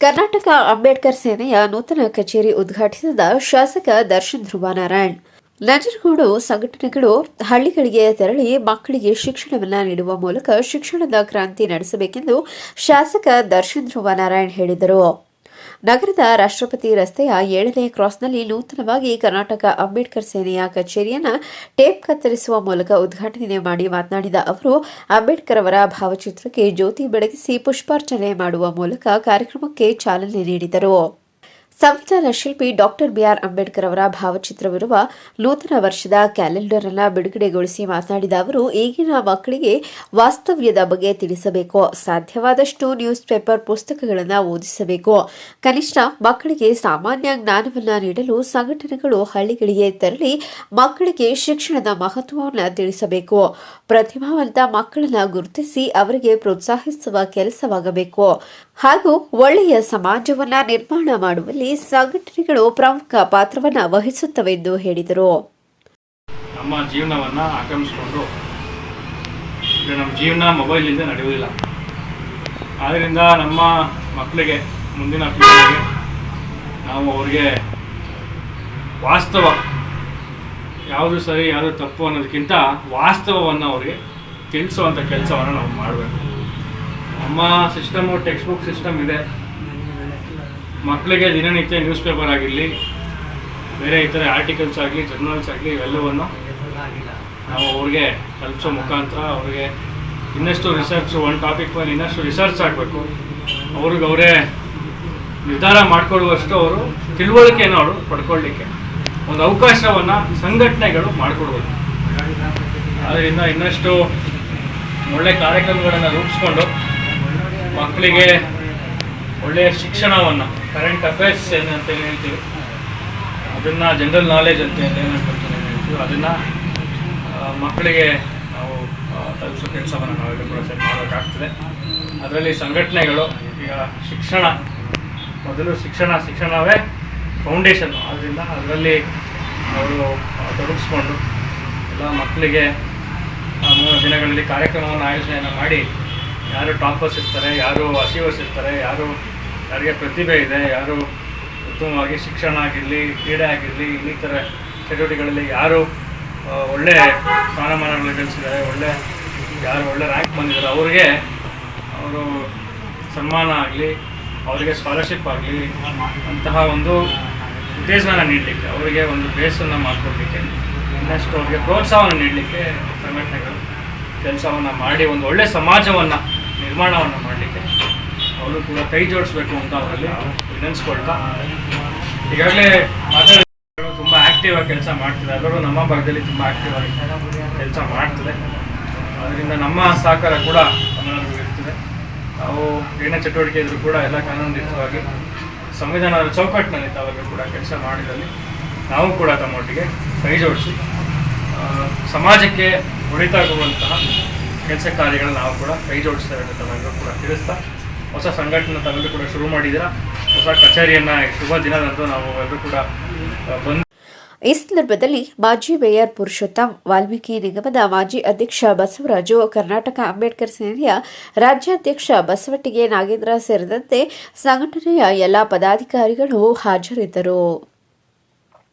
ಕರ್ನಾಟಕ ಅಂಬೇಡ್ಕರ್ ಸೇನೆಯ ನೂತನ ಕಚೇರಿ ಉದ್ಘಾಟಿಸಿದ ಶಾಸಕ ದರ್ಶನ್ ಧ್ರುವನಾರಾಯಣ್. ನಂಜನಗೂಡು ಸಂಘಟನೆಗಳು ಹಳ್ಳಿಗಳಿಗೆ ತೆರಳಿ ಮಕ್ಕಳಿಗೆ ಶಿಕ್ಷಣವನ್ನು ನೀಡುವ ಮೂಲಕ ಶಿಕ್ಷಣದ ಕ್ರಾಂತಿ ನಡೆಸಬೇಕೆಂದು ಶಾಸಕ ದರ್ಶನ್ ಧ್ರುವನಾರಾಯಣ್ ಹೇಳಿದರು. ನಗರದ ರಾಷ್ಟ್ರಪತಿ ರಸ್ತೆಯ ಏಳನೇ ಕ್ರಾಸ್ನಲ್ಲಿ ನೂತನವಾಗಿ ಕರ್ನಾಟಕ ಅಂಬೇಡ್ಕರ್ ಸೇನೆಯ ಕಚೇರಿಯನ್ನು ಟೇಪ್ ಕತ್ತರಿಸುವ ಮೂಲಕ ಉದ್ಘಾಟನೆ ಮಾಡಿ ಮಾತನಾಡಿದ ಅವರು, ಅಂಬೇಡ್ಕರ್ ಅವರ ಭಾವಚಿತ್ರಕ್ಕೆ ಜ್ಯೋತಿ ಬೆಳಗಿಸಿ ಪುಷ್ಪಾರ್ಚನೆ ಮಾಡುವ ಮೂಲಕ ಕಾರ್ಯಕ್ರಮಕ್ಕೆ ಚಾಲನೆ ನೀಡಿದರು. ಸಂವಿಧಾನ ಶಿಲ್ಪಿ ಡಾಕ್ಟರ್ ಬಿಆರ್ ಅಂಬೇಡ್ಕರ್ ಅವರ ಭಾವಚಿತ್ರವಿರುವ ನೂತನ ವರ್ಷದ ಕ್ಯಾಲೆಂಡರ್ ಅನ್ನು ಬಿಡುಗಡೆಗೊಳಿಸಿ ಮಾತನಾಡಿದ ಅವರು, ಈಗಿನ ಮಕ್ಕಳಿಗೆ ವಾಸ್ತವ್ಯದ ಬಗ್ಗೆ ತಿಳಿಸಬೇಕು. ಸಾಧ್ಯವಾದಷ್ಟು ನ್ಯೂಸ್ ಪೇಪರ್ ಪುಸ್ತಕಗಳನ್ನು ಓದಿಸಬೇಕು. ಕನಿಷ್ಠ ಮಕ್ಕಳಿಗೆ ಸಾಮಾನ್ಯ ಜ್ಞಾನವನ್ನು ನೀಡಲು ಸಂಘಟನೆಗಳು ಹಳ್ಳಿಗಳಿಗೆ ತೆರಳಿ ಮಕ್ಕಳಿಗೆ ಶಿಕ್ಷಣದ ಮಹತ್ವವನ್ನು ತಿಳಿಸಬೇಕು. ಪ್ರತಿಭಾವಂತ ಮಕ್ಕಳನ್ನು ಗುರುತಿಸಿ ಅವರಿಗೆ ಪ್ರೋತ್ಸಾಹಿಸುವ ಕೆಲಸವಾಗಬೇಕು. ಹಾಗೂ ಒಳ್ಳೆಯ ಸಮಾಜವನ್ನು ನಿರ್ಮಾಣ ಮಾಡುವಲ್ಲಿ ಸಂಘಟನೆಗಳು ಪ್ರಮುಖ ಪಾತ್ರವನ್ನು ವಹಿಸುತ್ತವೆಂದು ಹೇಳಿದರು. ನಮ್ಮ ಜೀವನವನ್ನು ಆಕ್ರಮಿಸಿಕೊಂಡು ನಮ್ಮ ಜೀವನ ಮೊಬೈಲ್ ಇಂದ ನಡೆಯುವುದಿಲ್ಲ. ಆದ್ದರಿಂದ ನಮ್ಮ ಮಕ್ಕಳಿಗೆ ಮುಂದಿನ ಪೀಳಿಗೆಗೆ ನಾವು ಅವ್ರಿಗೆ ವಾಸ್ತವ ಯಾವುದು ಸರಿ, ಯಾವುದು ತಪ್ಪು ಅನ್ನೋದಕ್ಕಿಂತ ವಾಸ್ತವವನ್ನು ಅವ್ರಿಗೆ ತಿಳಿಸುವಂಥ ಕೆಲಸವನ್ನು ನಾವು ಮಾಡಬೇಕು. ನಮ್ಮ ಸಿಸ್ಟಮು ಟೆಕ್ಸ್ಟ್ ಬುಕ್ ಸಿಸ್ಟಮ್ ಇದೆ. ಮಕ್ಕಳಿಗೆ ದಿನನಿತ್ಯ ನ್ಯೂಸ್ ಪೇಪರ್ ಆಗಿರಲಿ, ಬೇರೆ ಇತರ ಆರ್ಟಿಕಲ್ಸ್ ಆಗಲಿ ಜರ್ನಲ್ಸ್ ಆಗಲಿ, ಇವೆಲ್ಲವನ್ನು ನಾವು ಅವ್ರಿಗೆ ತಲುಪಿಸೋ ಮುಖಾಂತರ ಅವ್ರಿಗೆ ಇನ್ನಷ್ಟು ರಿಸರ್ಚ್ ಒಂದು ಟಾಪಿಕ್ ಮೇಲೆ ಇನ್ನಷ್ಟು ರಿಸರ್ಚ್ ಆಗಬೇಕು. ಅವ್ರಿಗೆ ಅವರೇ ನಿರ್ಧಾರ ಮಾಡಿಕೊಡುವಷ್ಟು ಅವರು ತಿಳುವಳಿಕೆಯನ್ನು ಅವರು ಪಡ್ಕೊಳ್ಳಿಕ್ಕೆ ಒಂದು ಅವಕಾಶವನ್ನು ಸಂಘಟನೆಗಳು ಮಾಡಿಕೊಡ್ಬೋದು ಆದ್ದರಿಂದ ಇನ್ನಷ್ಟು ಒಳ್ಳೆ ಕಾರ್ಯಕ್ರಮಗಳನ್ನು ರೂಪಿಸ್ಕೊಂಡು ಮಕ್ಕಳಿಗೆ ಒಳ್ಳೆಯ ಶಿಕ್ಷಣವನ್ನು ಕರೆಂಟ್ ಅಫೇರ್ಸ್ ಏನು ಅಂತ ಹೇಳ್ತೀವಿ, ಅದನ್ನು ಜನರಲ್ ನಾಲೆಜ್ ಅಂತ ಏನು ಹೇಳ್ತೀವಿ, ಅದನ್ನು ಮಕ್ಕಳಿಗೆ ನಾವು ತಲುಪಿಸೋ ಕೆಲಸವನ್ನು ನಾವೆಲ್ಲ ಮಾಡಬೇಕಾಗ್ತದೆ. ಅದರಲ್ಲಿ ಸಂಘಟನೆಗಳು, ಈಗ ಶಿಕ್ಷಣ, ಮೊದಲು ಶಿಕ್ಷಣ, ಶಿಕ್ಷಣವೇ ಫೌಂಡೇಶನ್ ಆದ್ದರಿಂದ ಅದರಲ್ಲಿ ಅವರು ತೊಡಗಿಸ್ಕೊಂಡು ಎಲ್ಲ ಮಕ್ಕಳಿಗೆ ಮೂರು ದಿನಗಳಲ್ಲಿ ಕಾರ್ಯಕ್ರಮವನ್ನು ಆಯೋಜನೆಯನ್ನು ಮಾಡಿ ಯಾರು ಟಾಪರ್ಸ್ ಇರ್ತಾರೆ, ಯಾರು ಅಚೀವರ್ಸ್ ಇರ್ತಾರೆ, ಯಾರು ಯಾರಿಗೆ ಪ್ರತಿಭೆ ಇದೆ, ಯಾರು ಉತ್ತಮವಾಗಿ ಶಿಕ್ಷಣ ಆಗಿರಲಿ, ಕ್ರೀಡೆ ಆಗಿರಲಿ ಇನ್ನಿತರ ಚಟುವಟಿಕೆಗಳಲ್ಲಿ ಯಾರು ಒಳ್ಳೆ ಸ್ಥಾನಮಾನಗಳು ಗಳಿಸಿದ್ದಾರೆ, ಒಳ್ಳೆ, ಯಾರು ಒಳ್ಳೆ ರ್ಯಾಂಕ್ ಬಂದಿದ್ದಾರೆ, ಅವ್ರಿಗೆ ಅವರು ಸನ್ಮಾನ ಆಗಲಿ, ಅವರಿಗೆ ಸ್ಕಾಲರ್ಶಿಪ್ ಆಗಲಿ, ಅಂತಹ ಒಂದು ಉತ್ತೇಜನ ನೀಡಲಿಕ್ಕೆ, ಅವರಿಗೆ ಒಂದು ಬೇಸನ್ನು ಮಾಡಿಕೊಡ್ಲಿಕ್ಕೆ, ಇನ್ನಷ್ಟು ಅವರಿಗೆ ಪ್ರೋತ್ಸಾಹವನ್ನು ನೀಡಲಿಕ್ಕೆ ಸಂಘಟನೆಗಳು ಕೆಲಸವನ್ನು ಮಾಡಿ, ಒಂದು ಒಳ್ಳೆಯ ಸಮಾಜವನ್ನು ನಿರ್ಮಾಣವನ್ನು ಮಾಡಲಿಕ್ಕೆ. ಅವರು ಕೂಡ ಕೈ ಜೋಡಿಸ್ಬೇಕು ಅಂತ ಅವರಲ್ಲಿ ವಿನಂತಿಸ್ಕೊಳ್ತಾ ಈಗಾಗಲೇ ಮಾತಾಡೋದು ತುಂಬ ಆ್ಯಕ್ಟಿವ್ ಆಗಿ ಕೆಲಸ ಮಾಡ್ತಿದೆ ಅದರಲ್ಲೂ ನಮ್ಮ ಭಾಗದಲ್ಲಿ ತುಂಬ ಆಕ್ಟಿವ್ ಆಗಿ ಕೆಲಸ ಮಾಡ್ತದೆ. ಅದರಿಂದ ನಮ್ಮ ಸಹಕಾರ ಕೂಡ ತಮ್ಮೆಲ್ಲರಿಗೂ ಇರ್ತದೆ. ನಾವು ಏನೇ ಚಟುವಟಿಕೆ ಇದ್ರೂ ಕೂಡ ಎಲ್ಲ ಕಾನೂನುಯುತವಾಗಿ ಸಂವಿಧಾನದ ಚೌಕಟ್ಟಿನಲ್ಲಿ ತಾವೆಲ್ಲರೂ ಕೂಡ ಕೆಲಸ ಮಾಡಿದಲ್ಲಿ ನಾವು ಕೂಡ ತಮ್ಮೊಟ್ಟಿಗೆ ಕೈ ಜೋಡಿಸಿ ಸಮಾಜಕ್ಕೆ ಒಳಿತಾಗುವಂತಹ ಕೆಲಸ ಕಾರ್ಯಗಳನ್ನು ನಾವು ಕೂಡ ಕೈ ಜೋಡಿಸ್ತೇವೆ ಅಂತ ಕೂಡ ತಿಳಿಸ್ತಾ ಹೊಸ ಸಂಘಟನೆ ತಾವೆಲ್ಲರೂ ಕೂಡ ಶುರು ಮಾಡಿದ್ದೀರಾ? ಹೊಸ ಕಚೇರಿಯನ್ನು ಶುಭ ದಿನದಂದು ನಾವು ಎಲ್ಲರೂ ಕೂಡ ಬಂದು ಈ ಸಂದರ್ಭದಲ್ಲಿ ಮಾಜಿ ಮೇಯರ್ ಪುರುಷೋತ್ತಮ್, ವಾಲ್ಮೀಕಿ ನಿಗಮದ ಮಾಜಿ ಅಧ್ಯಕ್ಷ ಬಸವರಾಜು, ಕರ್ನಾಟಕ ಅಂಬೇಡ್ಕರ್ ಸೇನೆಯ ರಾಜ್ಯಾಧ್ಯಕ್ಷ ಬಸವಟ್ಟಿಗೆ ನಾಗೇಂದ್ರ ಸೇರಿದಂತೆ ಸಂಘಟನೆಯ ಎಲ್ಲ ಪದಾಧಿಕಾರಿಗಳು ಹಾಜರಿದ್ದರು.